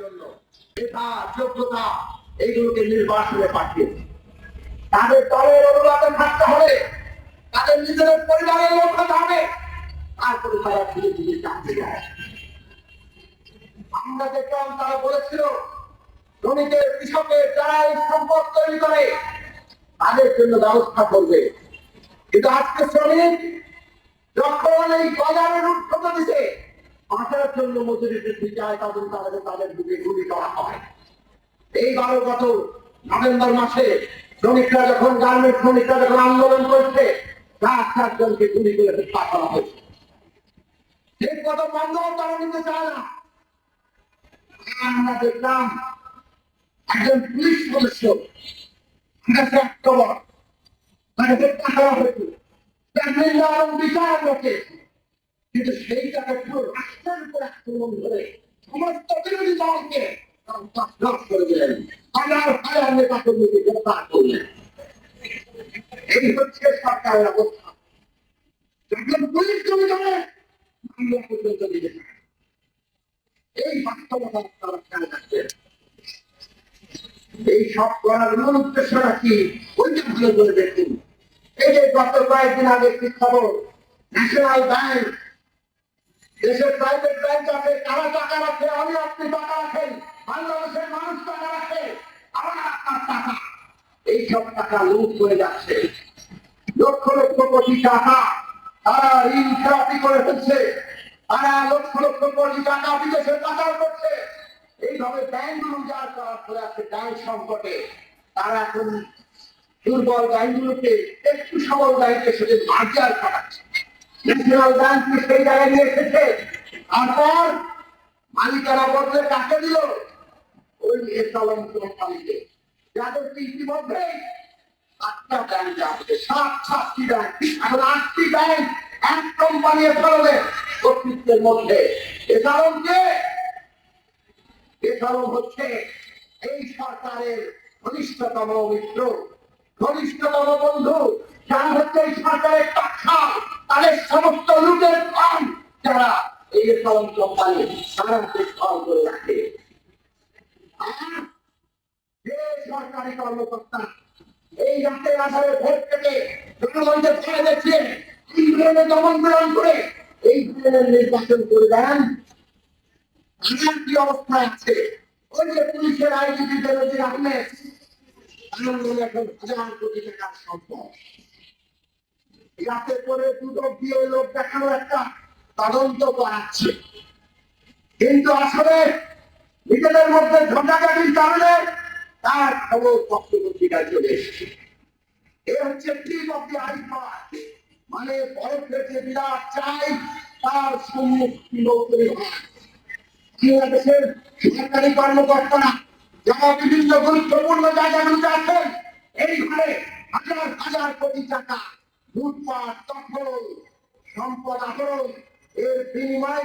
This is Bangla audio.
জন্য। মেধা যোগ্যতা, এইগুলোকে নির্বাচনে পাঠিয়েছে। তাদের দলের অনুবাদে থাকতে হবে তাদের নিজেদের পরিবারের লোক হতে হবে। তারপরে তারা ধীরে ধীরে যায় আমরা দেখলাম তারা বলেছিল শ্রমিকের কৃষকের যারা এই সম্পদ তৈরি করে, তাদের জন্য ব্যবস্থা করবে। কিন্তু আজকে শ্রমিক যখন এই বাজারের উৎসব দিছে বাঁচার জন্য মজুরি বৃদ্ধি চায়, তাদের তাদের তাদের দিকে গুলি করা হয় এই বারো গত নভেম্বর মাসে শ্রমিকরা যখন গার্মেন্ট শ্রমিকরা যখন আন্দোলন করছে চার চারজনকে গুলি করে হত্যা করা হয়েছে। ঠিক মতো বন্ধ তারা নিতে চায় না। আমরা দেখলাম একজন পুলিশ সদস্য অক্টোবর তাকে হত্যা করা এবং বিচার লোকে কিন্তু সেইটাকে পুরো রাষ্ট্রের উপর আক্রমণ করে সমস্ত বিরোধী দলকে এই বাস্তবতা এই সব করার মূল উদ্দেশ্যটা কি ওইটা ভালো করে দেখুন। এই যে গত কয়েকদিন আগে একটি খবর ন্যাশনাল ব্যাংক দেশের প্রাইভেট ব্যাংক আছে কারা টাকা রাখে, আমি আপনি টাকা রাখেন। বাংলাদেশের মানুষ টাকা রাখে আমার আপনার টাকা। এই সব টাকা লুট করে যাচ্ছে। লক্ষ লক্ষ কোটি টাকা তারা ঋণ খেলাপি করে ফেলছে। তারা লক্ষ লক্ষ কোটি টাকা বিদেশে পাচার করছে। এইভাবে ব্যাংকগুলো উজাড় করার ফলে আছে ব্যাংক সংকটে তারা এখন দুর্বল ব্যাংকগুলোকে একটু সবল ব্যাংকের সাথে মার্জার করাচ্ছে ন্যাশনাল ব্যাংককে সেই জায়গায় নিয়ে এসেছে? তারপর মালিকানা বদলে কাকে দিল? ওই এসালম কোম্পানিকে যাদেরকে ইতিমধ্যেই আটটা ব্যাংক আছে, সাত, সাতটি ব্যাংক এখন আটটি ব্যাংক এক কোম্পানি এসালমের কর্তৃত্বের মধ্যে। এসালমকে এসালম হচ্ছে এই সরকারের ঘনিষ্ঠতম মিত্র, ঘনিষ্ঠতম বন্ধু। যারা হচ্ছে এই সরকারের টাকা তাদের সমস্ত লুটের ফান্ড যারা এই এসালম কোম্পানি তারা দেখভাল করে রাখে। সরকারি কর্মকর্তা এই ভোট জনগণকে দমন করে এই ধরনের নির্বাচন করে দেন আমার কি অবস্থায় আছে? ওই যে পুলিশের আইজিপি বেনজির আহমেদ আমার এখন হাজার কোটি টাকার সম্পদ। রাতে করে দুটো দিয়ে লোক দেখানো একটা তদন্ত করাচ্ছে। কিন্তু আসলে নিজেদের মধ্যে ঝগড়াঝাটির কারণে তার খবর পত্রপত্রিকায় চলে এসেছে। এ হচ্ছে টিম অফ দি আইপার মানে বরফের যে বিরাট চাই তার সম্মুখীন বাংলাদেশের সরকারি কর্মকর্তারা যারা বিভিন্ন গুরুত্বপূর্ণ জায়গাগুলোতে আছেন, এই ঘরে হাজার হাজার কোটি টাকা লুটপাট সম্পদ আচরণ এর বিনিময়ে